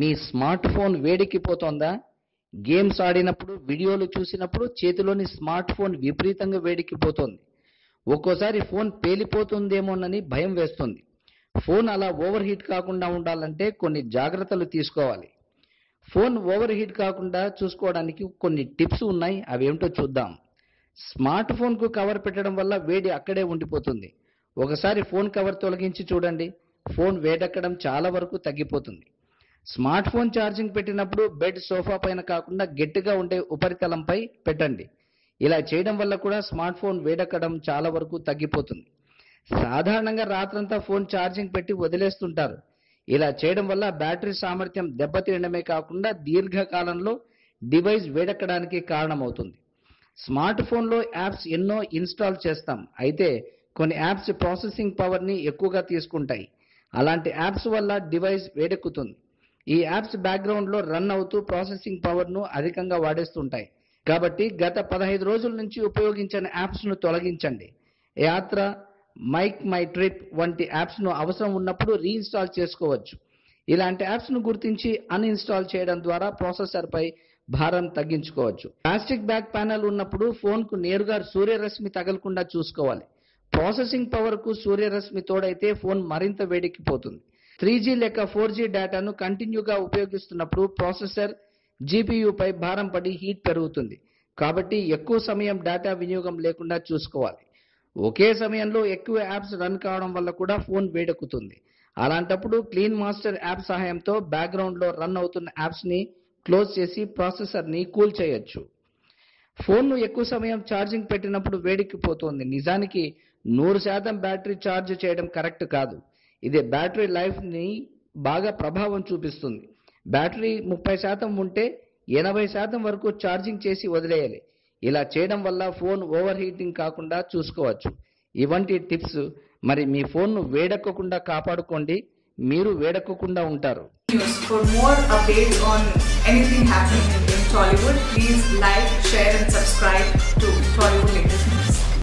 మీ smart phone వేడెక్కిపోతోందా? Games ఆడినప్పుడు వీడియోలు చూసినప్పుడు చేతిలోని స్మార్ట్ ఫోన్ విపరీతంగా వేడెక్కిపోతోంది. ఒక్కోసారి ఫోన్ పేలిపోతుందేమోనని భయం వేస్తుంది. ఫోన్ అలా ఓవర్ హీట్ కాకుండా ఉండాలంటే కొన్ని జాగ్రత్తలు తీసుకోవాలి. ఫోన్ ఓవర్ హీట్ కాకుండా చూసుకోవడానికి కొన్ని టిప్స్ ఉన్నాయి. అవేమిటో చూద్దాం. స్మార్ట్ ఫోన్కు కవర్ పెట్టడం వల్ల వేడి అక్కడే ఉండిపోతుంది. ఒకసారి ఫోన్ కవర్ తొలగించి చూడండి. ఫోన్ వేడెక్కడం చాలా వరకు తగ్గిపోతుంది. స్మార్ట్ ఫోన్ ఛార్జింగ్ పెట్టినప్పుడు బెడ్ సోఫా పైన కాకుండా గట్టిగా ఉండే ఉపరితలంపై పెట్టండి. ఇలా చేయడం వల్ల కూడా స్మార్ట్ ఫోన్ వేడెక్కడం చాలా వరకు తగ్గిపోతుంది. సాధారణంగా రాత్రంతా ఫోన్ ఛార్జింగ్ పెట్టి వదిలేస్తుంటారు. ఇలా చేయడం వల్ల బ్యాటరీ సామర్థ్యం దెబ్బతీయడమే కాకుండా దీర్ఘకాలంలో డివైస్ వేడెక్కడానికి కారణమవుతుంది. స్మార్ట్ ఫోన్లో యాప్స్ ఎన్నో ఇన్స్టాల్ చేస్తాం. అయితే కొన్ని యాప్స్ ప్రాసెసింగ్ పవర్ని ఎక్కువగా తీసుకుంటాయి. అలాంటి యాప్స్ వల్ల డివైస్ వేడెక్కుతుంది. ఈ యాప్స్ బ్యాక్గ్రౌండ్లో రన్ అవుతూ ప్రాసెసింగ్ పవర్ను అధికంగా వాడేస్తుంటాయి. కాబట్టి గత పదహైదు రోజుల నుంచి ఉపయోగించిన యాప్స్ను తొలగించండి. యాత్ర మైక్ మై ట్రిప్ వంటి యాప్స్ను అవసరం ఉన్నప్పుడు రీఇన్స్టాల్ చేసుకోవచ్చు. ఇలాంటి యాప్స్ను గుర్తించి అన్ఇన్స్టాల్ చేయడం ద్వారా ప్రాసెసర్పై భారం తగ్గించుకోవచ్చు. ప్లాస్టిక్ బ్యాక్ ప్యానెల్ ఉన్నప్పుడు ఫోన్కు నేరుగా సూర్యరశ్మి తగలకుండా చూసుకోవాలి. ప్రాసెసింగ్ పవర్కు సూర్యరశ్మి తోడైతే ఫోన్ మరింత వేడెక్కిపోతుంది. త్రీ జీ లేక ఫోర్ జీ డేటాను కంటిన్యూగా ఉపయోగిస్తున్నప్పుడు ప్రాసెసర్ జీపీయూపై భారం పడి హీట్ పెరుగుతుంది. కాబట్టి ఎక్కువ సమయం డేటా వినియోగం లేకుండా చూసుకోవాలి. ఒకే సమయంలో ఎక్కువ యాప్స్ రన్ కావడం వల్ల కూడా ఫోన్ వేడెక్కుతుంది. అలాంటప్పుడు క్లీన్ మాస్టర్ యాప్ సహాయంతో బ్యాక్గ్రౌండ్లో రన్ అవుతున్న యాప్స్ని క్లోజ్ చేసి ప్రాసెసర్ని కూల్ చేయొచ్చు. ఫోన్ను ఎక్కువ సమయం ఛార్జింగ్ పెట్టినప్పుడు వేడెక్కిపోతుంది. నిజానికి నూరు శాతం బ్యాటరీ ఛార్జ్ చేయడం కరెక్ట్ కాదు. ఇది బ్యాటరీ లైఫ్ని బాగా ప్రభావం చూపిస్తుంది. బ్యాటరీ ముప్పై శాతం ఉంటే ఎనభై శాతం వరకు ఛార్జింగ్ చేసి వదిలేయాలి. ఇలా చేయడం వల్ల ఫోన్ ఓవర్ హీటింగ్ కాకుండా చూసుకోవచ్చు. ఇవంటి టిప్స్. మరి మీ ఫోన్ను వేడెక్కకుండా కాపాడుకోండి. మీరు వేడెక్కకుండా ఉంటారు. News. For more updates on anything happening in Tollywood, please like, share, and subscribe to Tollywood Latest